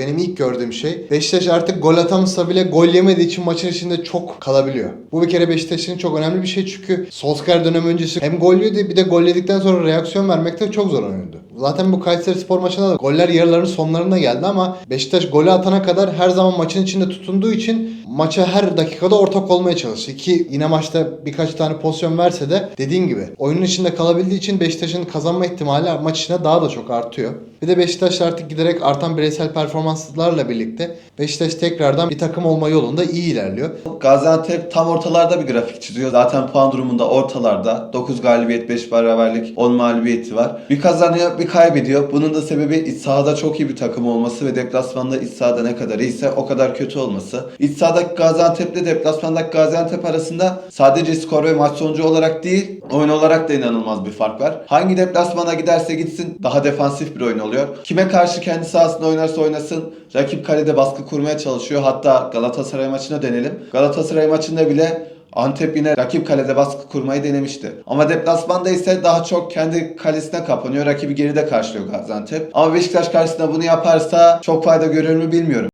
benim ilk gördüğüm şey Beşiktaş artık gol atamasa bile gol yemediği için maçın içinde çok kalabiliyor. Bu bir kere Beşiktaş'ın çok önemli bir şey çünkü Solskjaer dönem öncesi hem gol yedi bir de gol yedikten sonra reaksiyon vermekte çok zor oynadı. Zaten bu Kayseri Spor maçında da goller yarıların sonlarında geldi ama Beşiktaş golü atana kadar her zaman maçın içinde tutunduğu için maça her dakikada ortak olmaya çalıştı. Ki yine maçta birkaç tane pozisyon verse de dediğin gibi oyunun içinde kalabildiği için Beşiktaş'ın kazanma ihtimali maç içinde daha da çok artıyor. Bir de Beşiktaş artık giderek artan bireysel performanslarla birlikte Beşiktaş tekrardan bir takım olma yolunda iyi ilerliyor. Gaziantep tam ortalarda bir grafik çiziyor. Zaten puan durumunda ortalarda. 9 galibiyet, 5 beraberlik, 10 mağlubiyeti var. Bir kazanıyor, bir kaybediyor. Bunun da sebebi iç sahada çok iyi bir takım olması ve deplasmanda iç sahada ne kadar iyiyse o kadar kötü olması. İç sahadaki Gaziantep'le deplasmandaki Gaziantep arasında sadece skor ve maç sonucu olarak değil, oyun olarak da inanılmaz bir fark var. Hangi deplasmana giderse gitsin daha defansif bir oyun oluyor. Kime karşı kendi sahasında oynarsa oynasın rakip kalede baskı kurmaya çalışıyor. Hatta Galatasaray maçına dönelim. Galatasaray maçında bile Antep yine rakip kalede baskı kurmayı denemişti. Ama deplasmanda ise daha çok kendi kalesine kapanıyor. Rakibi geride karşılıyor Gaziantep. Ama Beşiktaş karşısında bunu yaparsa çok fayda görür mü bilmiyorum.